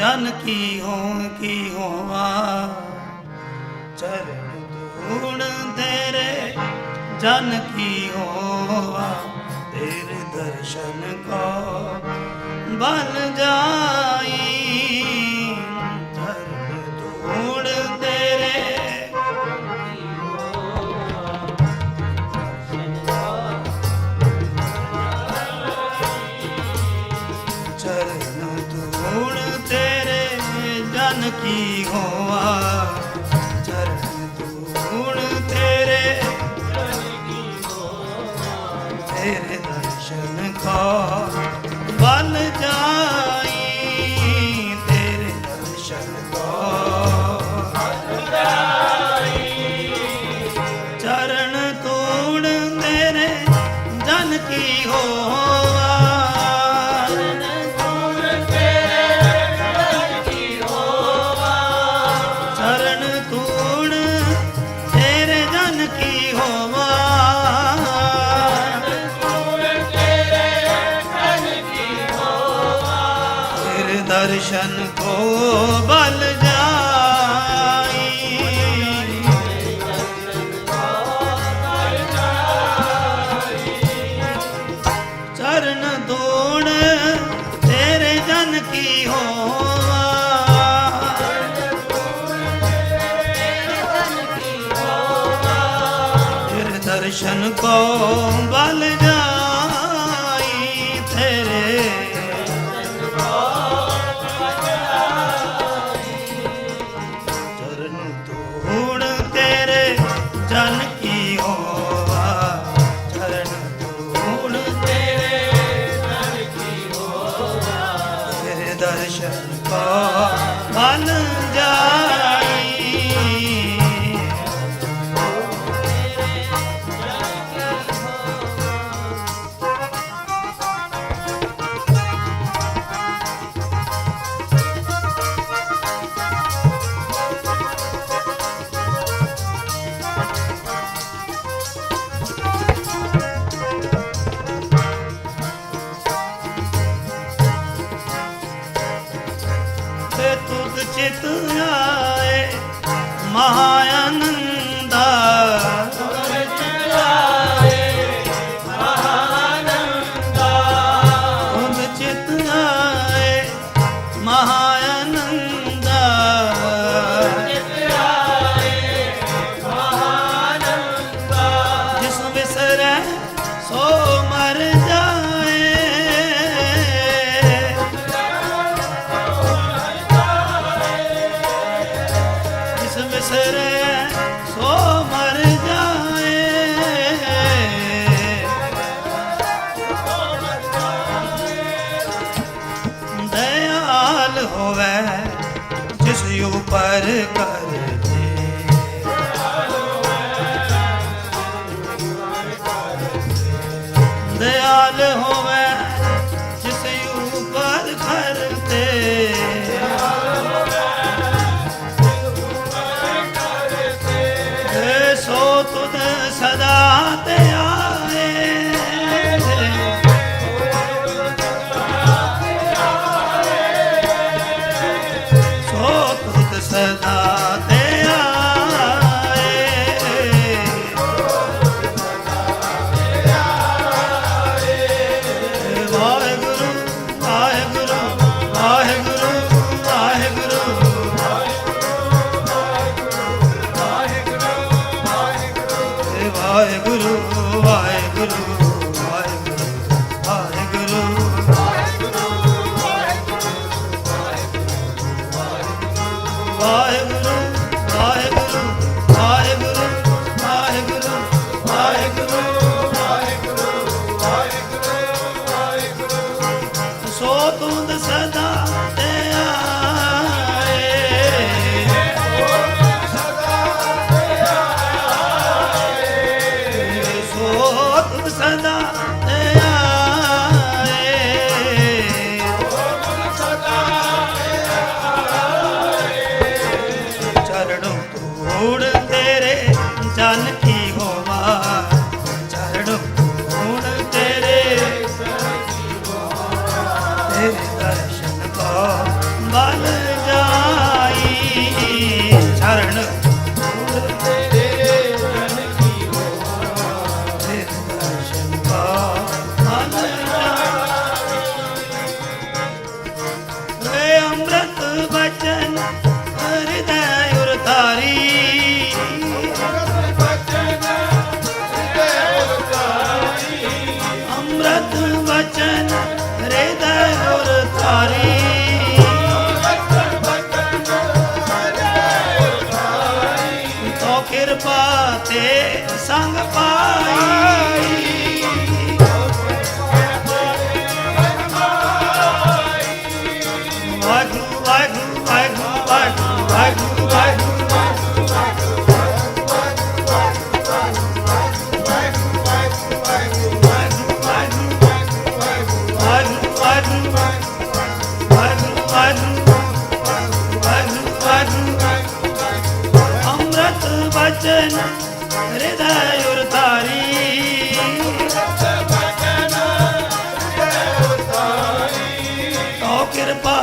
ਜਨ ਕੀ ਹੋਂ ਕੀ ਹੋਵਾ? ਚਰਨ ਧੂਣ ਤੇਰੇ, ਜਨ ਕੀ ਹੋਵਾ? ਤੇਰੇ ਦਰਸ਼ਨ ਕੋ ਬਨ ਜਾਈ।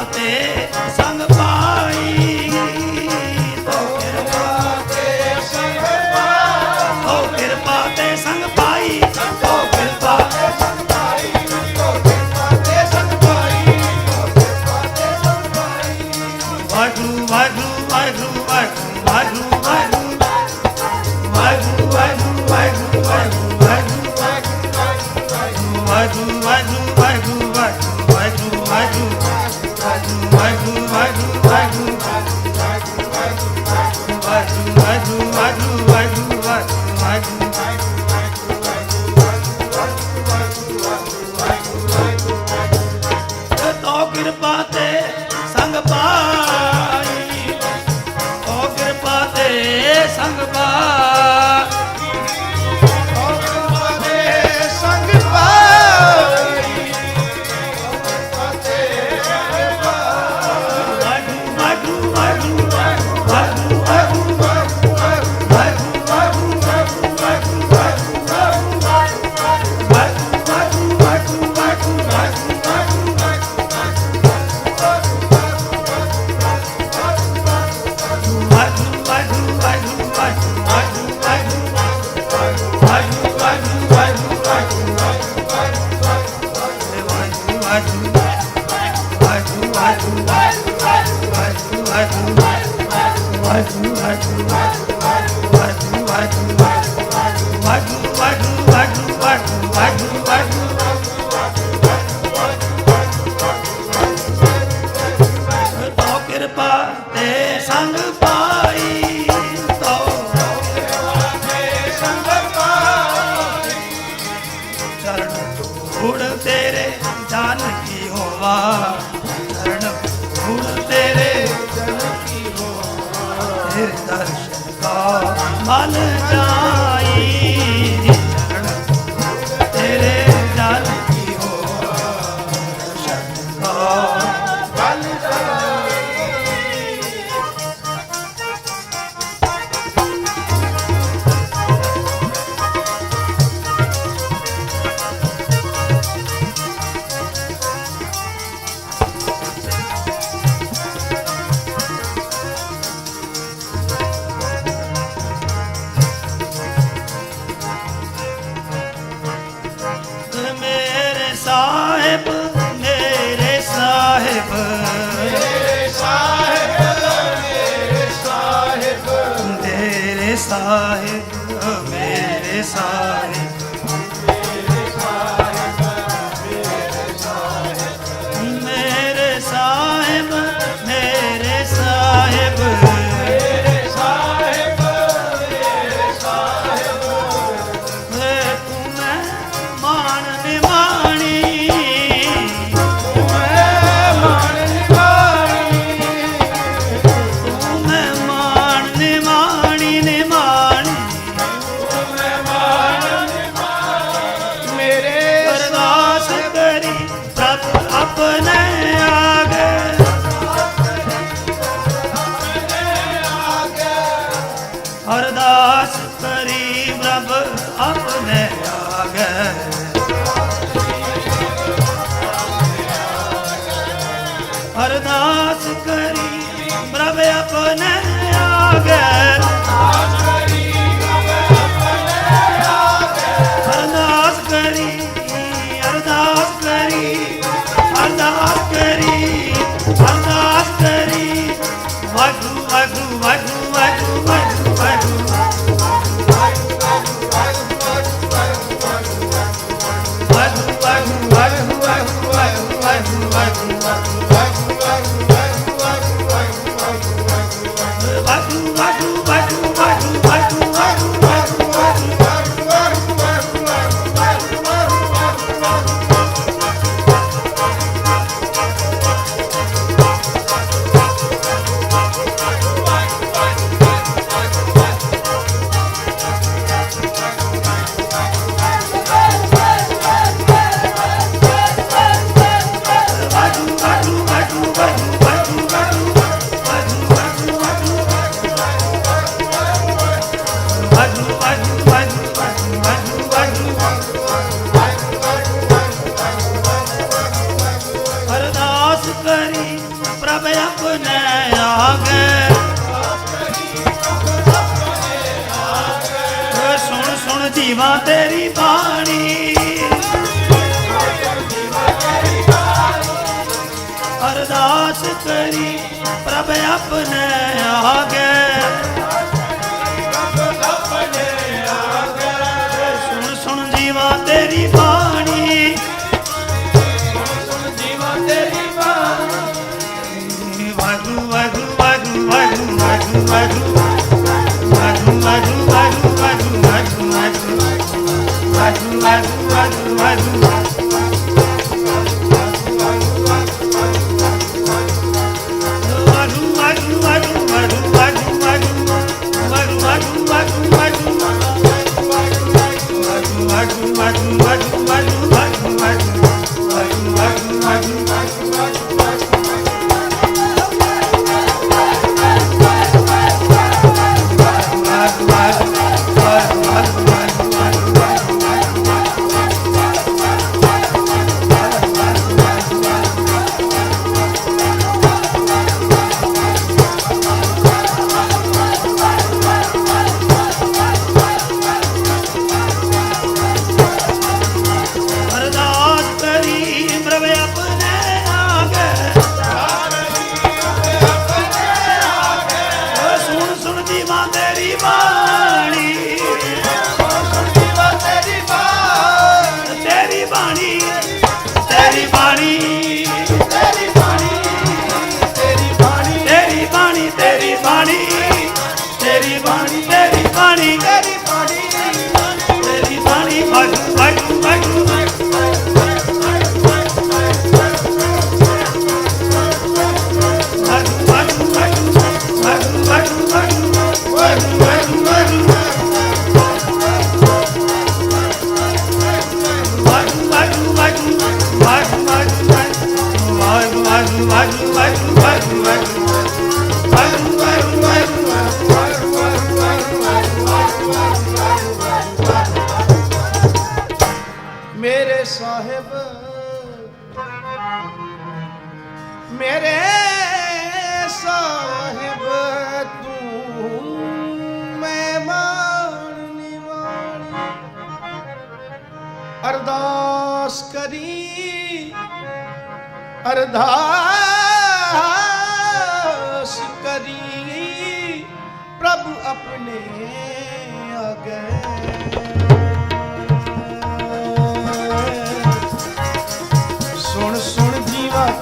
সাথে ਆਸ ਤਰੀ ਪ੍ਰਭ ਆਪਨੇ ਆਗੇ।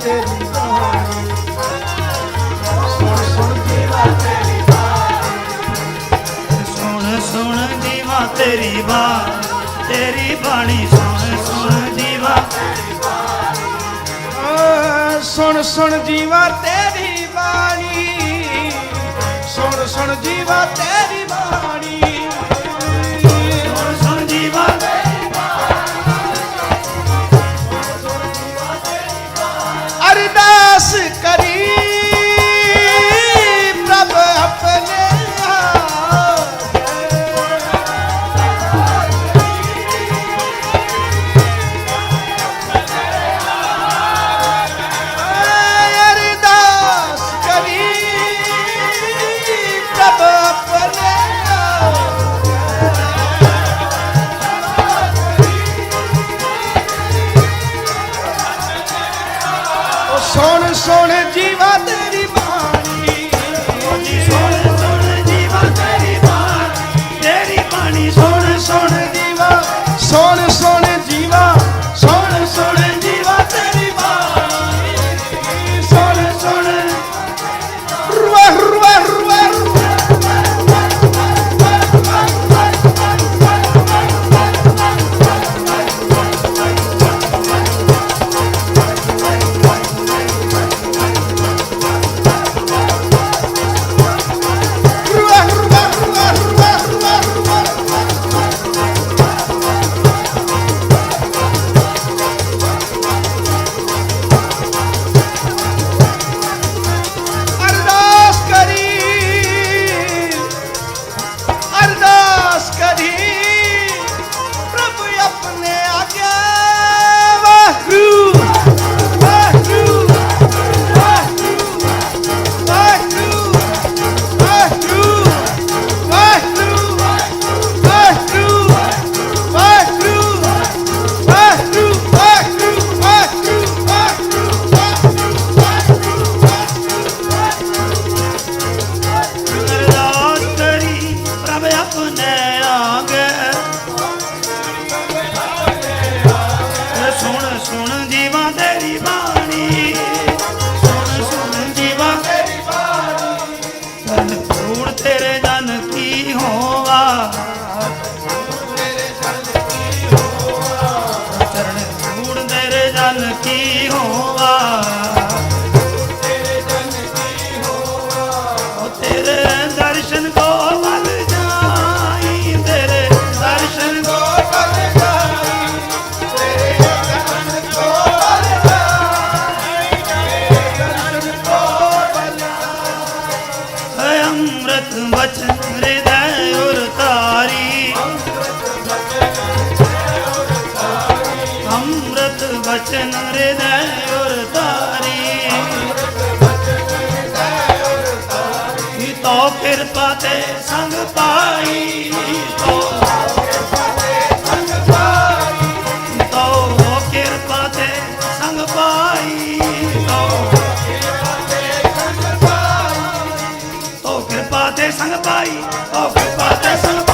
ਤੇਰੀ ਬਾਣੀ ਸੁਣ ਸੁਣ ਦੀਵਾ ਤੇਰੀ ਬਾਣੀ ਸੁਣ ਸੁਣ ਦੀਵਾ ਤੇਰੀ ਸੁਣ ਸੁਣ ਦੀਵਾ ਸੁਣ ਸੁਣ ਜੀਵਾ ਤੇਰੀ ਸੁਣ ਸੁਣ ਜੀਵਾ ਤੇਰੀ ਫਤਿਹ ਸੰਗ ਪਾਈ ਤੋ। ਸੰਗ ਪਾਈ ਓ ਕਿਰਪਾ ਤੇ ਸੰਗ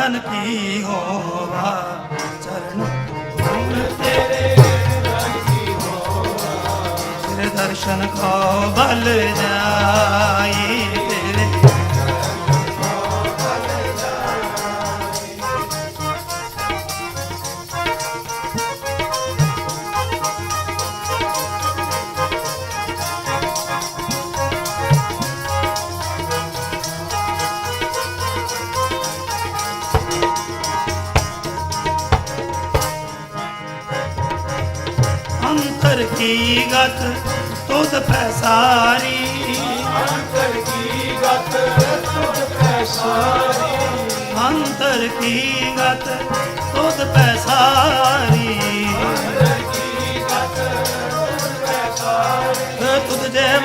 ਦਰਸ਼ਨ ਕੀ ਹੋਵਾ ਚਰਨ ਗੁਣ ਤੇਰੇ ਦਰਸ਼ਨ ਹੋਵਾ ਤੇਰੇ ਦਰਸ਼ਨ ਕੋ ਬਲ ਜਾਈ। की गत तुद पैसारी अंतर की गत तुद पैसारी अंतर की गत तुद पैसारी तुद जय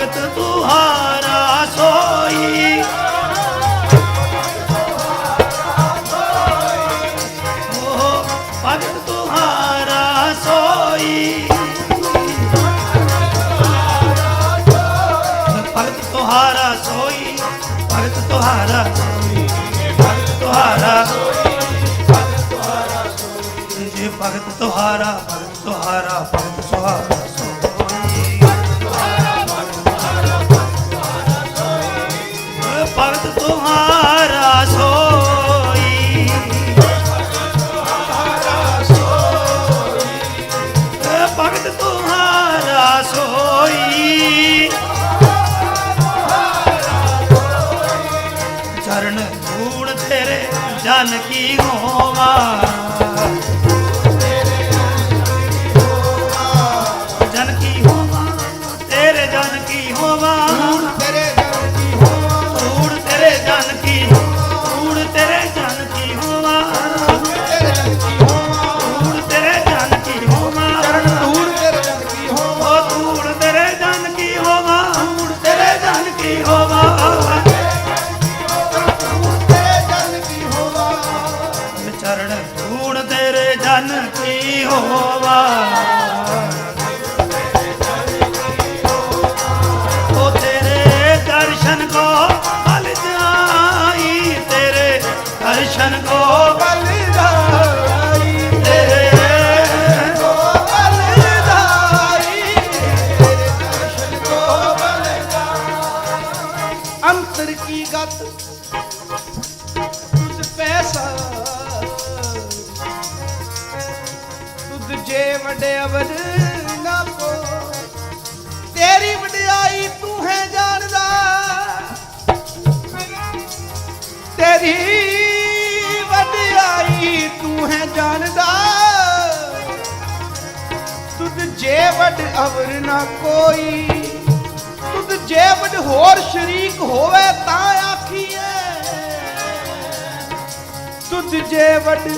ਭਗਤ ਤੁਹਾਰਾ ਸੋਈ। ਓ ਭਗਤ ਤੁਹਾਰਾ ਸੋਈ। ਭਗਤ ਤੁਹਾਰਾ ਸੋਈ, ਭਗਤ ਤੁਹਾਰਾ ਸੋਈ, ਭਗਤ ਤੁਹਾਰਾ ਜੀ ਭਗਤ ਤੁਹਾਰਾ ਭਗਤ ਤੁਹਾਰਾ ਭਗਤ ਤੁਹਾਰਾ ਜੇ ਵਡਿਆਵਰ ਨਾ ਪੋ ਤੇਰੀ ਵਡਿਆਈ ਤੂੰ ਹੈ ਜਾਣਦਾ। ਤੇਰੀ ਵਡਿਆਈ ਤੂੰ ਹੈ ਜਾਣਦਾ। ਤੁਧ ਜੇ ਵਡ ਅਵਰ ਨਾ ਕੋਈ, ਤੁਧ ਜੇ ਵਡ ਹੋਰ ਸ਼ਰੀਕ ਹੋਵੇ ਤਾਂ ਆਖੀਏ ਤੁਧ ਜੇ ਵਡ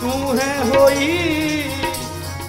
ਤੂੰ ਹੈ ਹੋਈ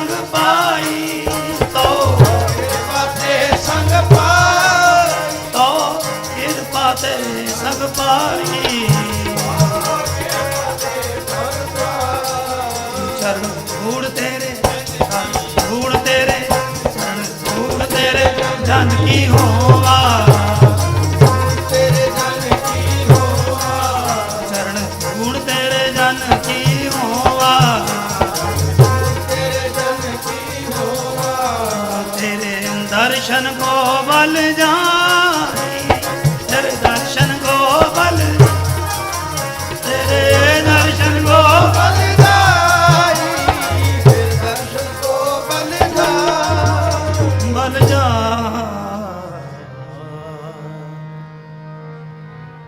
Bang, bang.